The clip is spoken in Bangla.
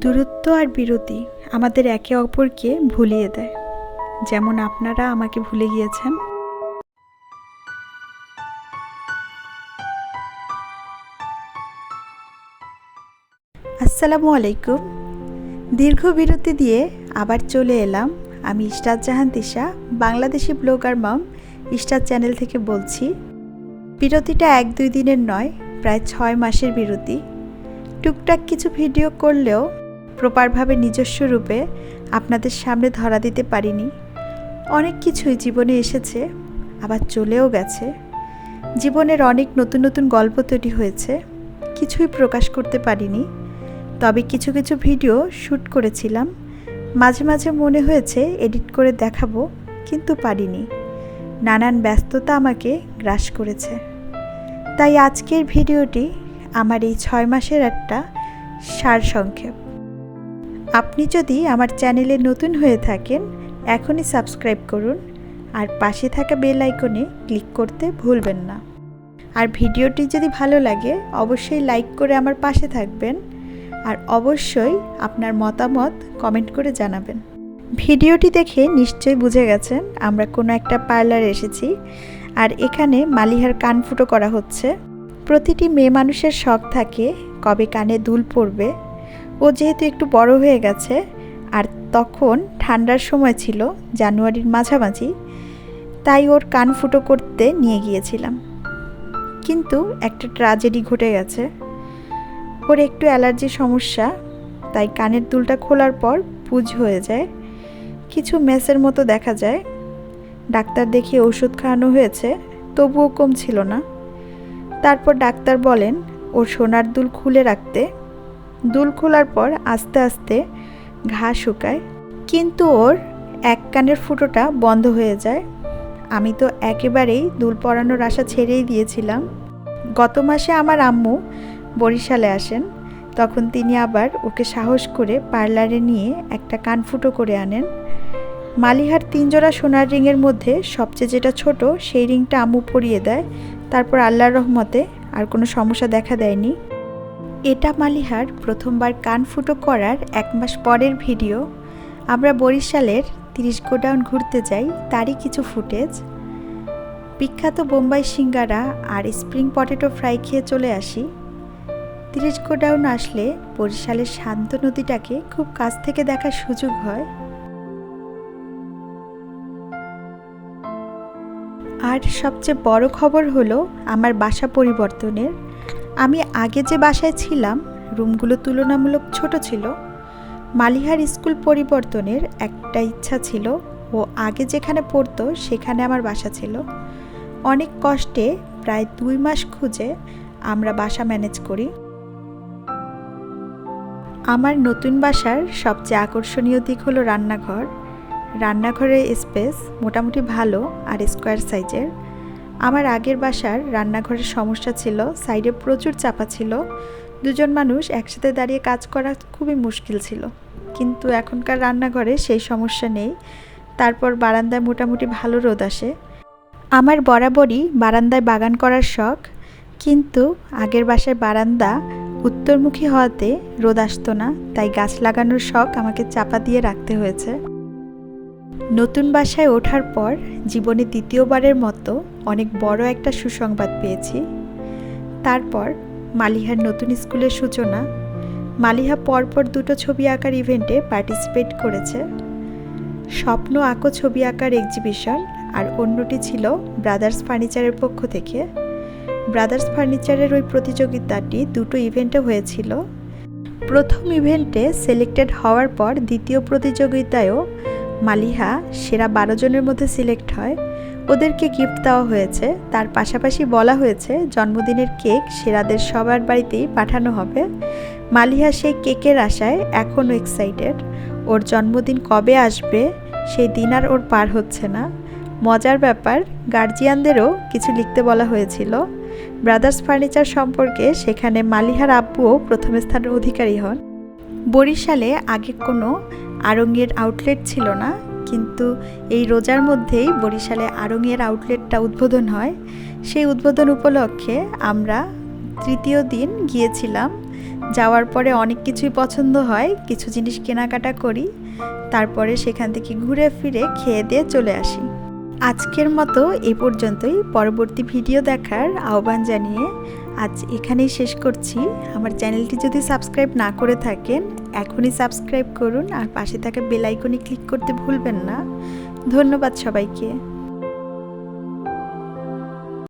দূরত্ব আর বিরতি আমাদের একে অপরকে ভুলিয়ে দেয়। যেমন আপনারা আমাকে ভুলে গিয়েছেন। আসসালামু আলাইকুম। দীর্ঘ বিরতি দিয়ে আবার চলে এলাম। আমি ইশরাত জাহান তিশা, বাংলাদেশি ব্লগার মাম ইশরাত চ্যানেল থেকে বলছি। বিরতিটা এক দুই দিনের নয়, প্রায় ছয় মাসের বিরতি। টুকটাক কিছু ভিডিও করলেও প্রপারভাবে নিজস্ব রূপে আপনাদের সামনে ধরা দিতে পারিনি। অনেক কিছুই জীবনে এসেছে, আবার চলেও গেছে। জীবনের অনেক নতুন নতুন গল্প তৈরি হয়েছে, কিছুই প্রকাশ করতে পারিনি। তবে কিছু কিছু ভিডিও শ্যুট করেছিলাম। মাঝে মাঝে মনে হয়েছে এডিট করে দেখাবো, কিন্তু পারিনি। নানান ব্যস্ততা আমাকে গ্রাস করেছে। তাই আজকের ভিডিওটি আমার এই ছয় মাসের একটা সারসংক্ষেপ। আপনি যদি আমার চ্যানেলে নতুন হয়ে থাকেন, এখনই সাবস্ক্রাইব করুন আর পাশে থাকা বেল আইকনে ক্লিক করতে ভুলবেন না। আর ভিডিওটি যদি ভালো লাগে, অবশ্যই লাইক করে আমার পাশে থাকবেন আর অবশ্যই আপনার মতামত কমেন্ট করে জানাবেন। ভিডিওটি দেখে নিশ্চয়ই বুঝে গেছেন আমরা কোনো একটা পার্লারে এসেছি আর এখানে মালিহার কান ফুটো করা হচ্ছে। প্রতিটি মেয়ে মানুষের শখ থাকে কবে কানে দুল পড়বে ও যেহেতু একটু বড় হয়ে গেছে, আর তখন ঠান্ডার সময় ছিল জানুয়ারির মাঝামাঝি, তাই ওর কান ফুটো করতে নিয়ে গিয়েছিলাম। কিন্তু একটা ট্রাজেডি ঘটে গেছে। ওর একটু অ্যালার্জির সমস্যা, তাই কানের দুলটা খোলার পর পুজ হয়ে যায়। কিছু মেসের মতো দেখা যায়। ডাক্তার দেখিয়ে ওষুধ খাওয়ানো হয়েছে, তবুও কমছিল না। তারপর ডাক্তার বলেন, ওর সোনার দুল খুলে রাখতে দুল খোলার পর আস্তে আস্তে ঘা শুকায়। কিন্তু ওর এক কানের ফুটোটা বন্ধ হয়ে যায়। আমি তো একেবারেই দুল পরানোর আশা ছেড়েই দিয়েছিলাম। গত মাসে আমার আম্মু বরিশালে আসেন। তখন তিনি আবার ওকে সাহস করে পার্লারে নিয়ে একটা কান ফুটো করে আনেন। মালিহার তিনজোড়া সোনার রিংয়ের মধ্যে সবচেয়ে যেটা ছোট, সেই রিংটা আম্মু পরিয়ে দেয়। তারপর আল্লাহর রহমতে আর কোনো সমস্যা দেখা দেয়নি। এটা মালিহার প্রথমবার কান ফুটো করার এক মাস পরের ভিডিও। আমরা বরিশালের তিরিশ গোডাউন ঘুরতে যাই, তারই কিছু ফুটেজ। বিখ্যাত বোম্বাই সিঙ্গারা আর স্প্রিং পটেটো ফ্রাই খেয়ে চলে আসি। তিরিশ গোডাউন আসলে বরিশালের শান্ত নদীটাকে খুব কাছ থেকে দেখার সুযোগ হয়। আর সবচেয়ে বড় খবর হলো, আমার বাসা পরিবর্তনের। আমি আগে যে বাসায় ছিলাম, রুমগুলো তুলনামূলক ছোট ছিল। মালিহার স্কুল পরিবর্তনের একটা ইচ্ছা ছিল, ও আগে যেখানে পড়তো সেখানে আমার বাসা ছিল। অনেক কষ্টে প্রায় দুই মাস খুঁজে আমরা বাসা ম্যানেজ করি। আমার নতুন বাসার সবচেয়ে আকর্ষণীয় দিক হলো রান্নাঘর। রান্নাঘরের স্পেস মোটামুটি ভালো আর স্কোয়ার সাইজের। আমার আগের বাসার রান্নাঘরের সমস্যা ছিল, সাইডে প্রচুর চাপা ছিল। দুজন মানুষ একসাথে দাঁড়িয়ে কাজ করা খুবই মুশকিল ছিল। কিন্তু এখনকার রান্নাঘরে সেই সমস্যা নেই। তারপর বারান্দায় মোটামুটি ভালো রোদ আসে। আমার বরাবরই বারান্দায় বাগান করার শখ। কিন্তু আগের বাসায় বারান্দা উত্তরমুখী হওয়াতে রোদ আসতো না, তাই গাছ লাগানোর শখ আমাকে চাপা দিয়ে রাখতে হয়েছে। নতুন বাসায় ওঠার পর জীবনে দ্বিতীয়বারের মতো অনেক বড় একটা সুসংবাদ পেয়েছি। তারপর মালিহার নতুন স্কুলের সূচনা, মালিহা পরপর দুটো ছবি আঁকার ইভেন্টে পার্টিসিপেট করেছে। স্বপ্ন আঁকো ছবি আঁকার এক্সিবিশন আর অন্যটি ছিল ব্রাদার্স ফার্নিচারের পক্ষ থেকে। ব্রাদার্স ফার্নিচারের ওই প্রতিযোগিতাটি দুটো ইভেন্টে হয়েছিল। প্রথম ইভেন্টে সিলেক্টেড হওয়ার পর দ্বিতীয় প্রতিযোগিতায়ও মালিহা সেরা বারো জনের মধ্যে সিলেক্ট হয়। ওদেরকে গিফট দেওয়া হয়েছে। তার পাশাপাশি বলা হয়েছে, জন্মদিনের কেক সেরাদের সবার বাড়িতেই পাঠানো হবে। মালিহা সেই কেকের আশায় এখনও এক্সাইটেড ওর জন্মদিন কবে আসবে, সেই দিন আর ওর পার হচ্ছে না। মজার ব্যাপার গার্জিয়ানদেরও কিছু লিখতে বলা হয়েছিল। ব্রাদার্স ফার্নিচার সম্পর্কে সেখানে মালিহার আব্বুও প্রথম স্থানের অধিকারী হন। বরিশালে আগে কোনো আড়ঙের আউটলেট ছিল না, কিন্তু এই রোজার মধ্যেই বরিশালে আড়ঙের আউটলেটটা উদ্বোধন হয়। সেই উদ্বোধন উপলক্ষে আমরা তৃতীয় দিন গিয়েছিলাম। যাওয়ার পরে অনেক কিছুই পছন্দ হয়, কিছু জিনিস কেনাকাটা করি, তারপরে সেখান থেকে ঘুরে ফিরে খেয়ে দিয়ে চলে আসি। আজকের মতো এ পর্যন্তই। পরবর্তী ভিডিও দেখার আহ্বান জানিয়ে আজ এখানেই শেষ করছি। আমার চ্যানেলটি যদি সাবস্ক্রাইব না করে থাকেন এখনই সাবস্ক্রাইব করুন আর পাশে থাকা বেল আইকনে ক্লিক করতে ভুলবেন না। ধন্যবাদ সবাইকে।